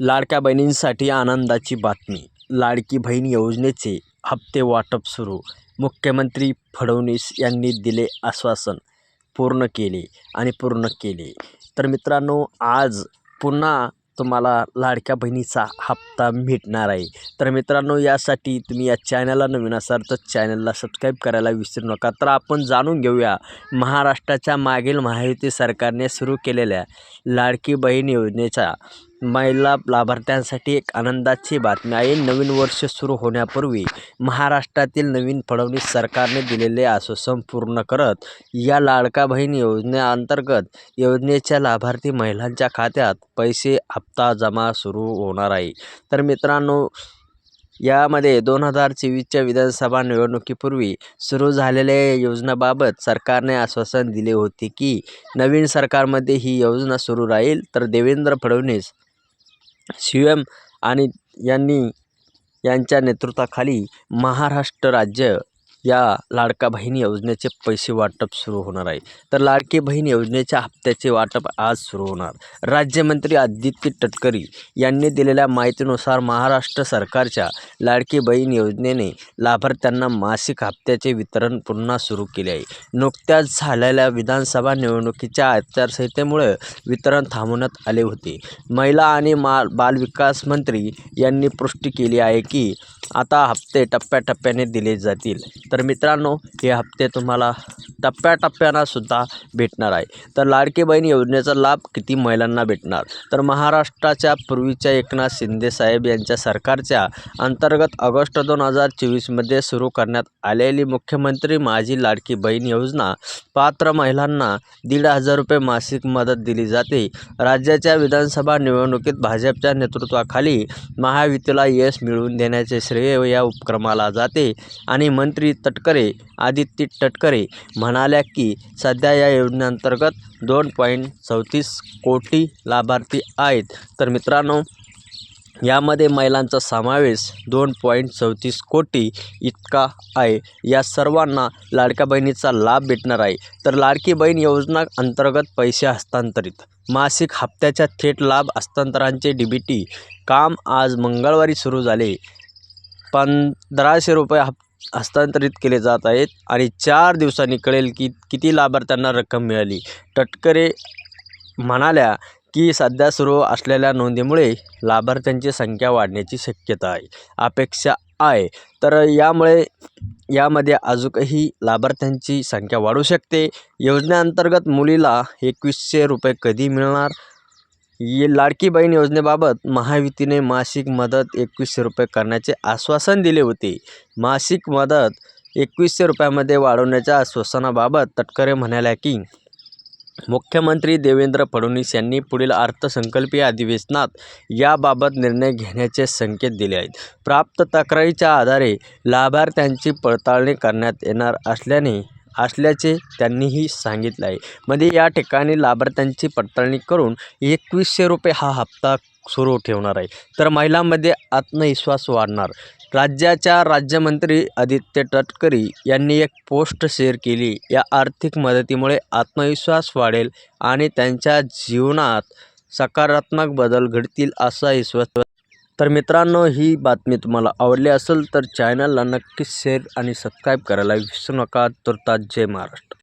लाडक्या बहिणींसाठी आनंदाची बातमी. लाडकी बहीण योजनेचे हप्ते वाटप सुरू. मुख्यमंत्री फडणवीस यांनी दिले आश्वासन पूर्ण केले आणि पूर्ण केले. तर मित्रांनो आज पुन्हा तुम्हाला लाडक्या बहिणीचा हप्ता भेटणार आहे. तर मित्रांनो यासाठी तुम्ही या चॅनलला नवीन असाल तर चॅनलला सबस्क्राईब करायला विसरू नका. तर आपण जाणून घेऊया महाराष्ट्राच्या मागील महायुती सरकारने सुरू केलेल्या लाडकी बहीण योजनेचा महिला लाभार्थ्यांसाठी एक आनंदाची बातमी आहे. नवीन वर्ष सुरू होण्यापूर्वी महाराष्ट्रातील नवीन फडणवीस सरकारने दिलेले आश्वासन पूर्ण करत या लाडका बहीण योजनेअंतर्गत योजनेच्या लाभार्थी महिलांच्या खात्यात पैसे हप्ता जमा सुरू होणार आहे. तर मित्रांनो यामध्ये दोन हजार चोवीसच्या विधानसभा निवडणुकीपूर्वी सुरू झालेल्या या योजनाबाबत सरकारने आश्वासन दिले होते की नवीन सरकारमध्ये ही योजना सुरू राहील. तर देवेंद्र फडणवीस सी एम आणि यांनी यांच्या नेतृत्वाखाली महाराष्ट्र राज्य या लाडका बहीण योजनेचे पैसे वाटप सुरू होणार आहे. तर लाडकी बहीण योजनेच्या हप्त्याचे वाटप आज सुरू होणार. राज्यमंत्री आदित्य तटकरी यांनी दिलेल्या माहितीनुसार महाराष्ट्र सरकारच्या लाडकी बहीण योजनेने लाभार्थ्यांना मासिक हप्त्याचे वितरण पुन्हा सुरू केले आहे. नुकत्याच झालेल्या विधानसभा निवडणुकीच्या आचारसंहितेमुळे वितरण थांबवण्यात आले होते. महिला आणि मा बालविकास मंत्री यांनी पुष्टी केली आहे की आता हप्ते टप्प्याटप्प्याने दिले जातील. तर मित्रांनो हे हप्ते तुम्हाला टप्प्याटप्प्यानं सुद्धा भेटणार आहे. तर लाडकी बहीण योजनेचा लाभ किती महिलांना भेटणार? तर महाराष्ट्राच्या पूर्वीच्या एकनाथ शिंदेसाहेब यांच्या सरकारच्या अंतर्गत ऑगस्ट दोन हजार चोवीसमध्ये सुरू करण्यात आलेली मुख्यमंत्री माझी लाडकी बहीण योजना पात्र महिलांना दीड हजार रुपये मासिक मदत दिली जाते. राज्याच्या विधानसभा निवडणुकीत भाजपच्या नेतृत्वाखाली महायुतीला यश मिळवून देण्याचे श्रेय या उपक्रमाला जाते आणि मंत्री तटकरे आदित्य तटकरे म्हणाल्या की सध्या या योजनेअंतर्गत दोन पॉईंट चौतीस कोटी लाभार्थी आहेत. तर मित्रांनो यामध्ये महिलांचा समावेश दोन पॉईंट चौतीस कोटी इतका आहे. या सर्वांना लाडक्या बहिणीचा लाभ भेटणार आहे. तर लाडकी बहीण योजना अंतर्गत पैसे हस्तांतरित. मासिक हप्त्याच्या थेट लाभ हस्तांतरांचे डी बी टी काम आज मंगळवारी सुरू झाले. पंधराशे रुपये हप हस्तांतरित केले जात आहेत आणि चार दिवसांनी कळेल की किती लाभार्थ्यांना रक्कम मिळाली. तटकरे म्हणाल्या की सध्या सुरू असलेल्या नोंदीमुळे लाभार्थ्यांची संख्या वाढण्याची शक्यता आहे. अपेक्षा आहे. तर यामुळे यामध्ये अजूनही लाभार्थ्यांची संख्या वाढू शकते. योजनेअंतर्गत मुलीला एकवीसशे रुपये कधी मिळणार? लाडकी बहीण योजनेबाबत महायुतीने मासिक मदत एकवीसशे रुपये करण्याचे आश्वासन दिले होते. मासिक मदत एकवीसशे रुपयामध्ये वाढवण्याच्या आश्वासनाबाबत तटकरे म्हणाल्या की मुख्यमंत्री देवेंद्र फडणवीस यांनी पुढील अर्थसंकल्पीय अधिवेशनात याबाबत निर्णय घेण्याचे संकेत दिले आहेत. प्राप्त तक्रारीच्या आधारे लाभार्थ्यांची पडताळणी करण्यात येणार असल्याने असल्याचे त्यांनीही सांगितले आहे. म्हणजे या ठिकाणी लाभार्थ्यांची पडताळणी करून एकवीसशे रुपये हा हप्ता सुरू ठेवणार आहे. तर महिलांमध्ये आत्मविश्वास वाढणार. राज्याच्या राज्यमंत्री आदित्य तटकरी यांनी एक पोस्ट शेअर केली. या आर्थिक मदतीमुळे आत्मविश्वास वाढेल आणि त्यांच्या जीवनात सकारात्मक बदल घडतील असा विश्वास तर मित्रांनो ही बातमी तुम्हाला आवडली असेल तर चॅनलला नक्कीच शेअर आणि सबस्क्राईब करायला विसरू नका. तुर्तास जय महाराष्ट्र.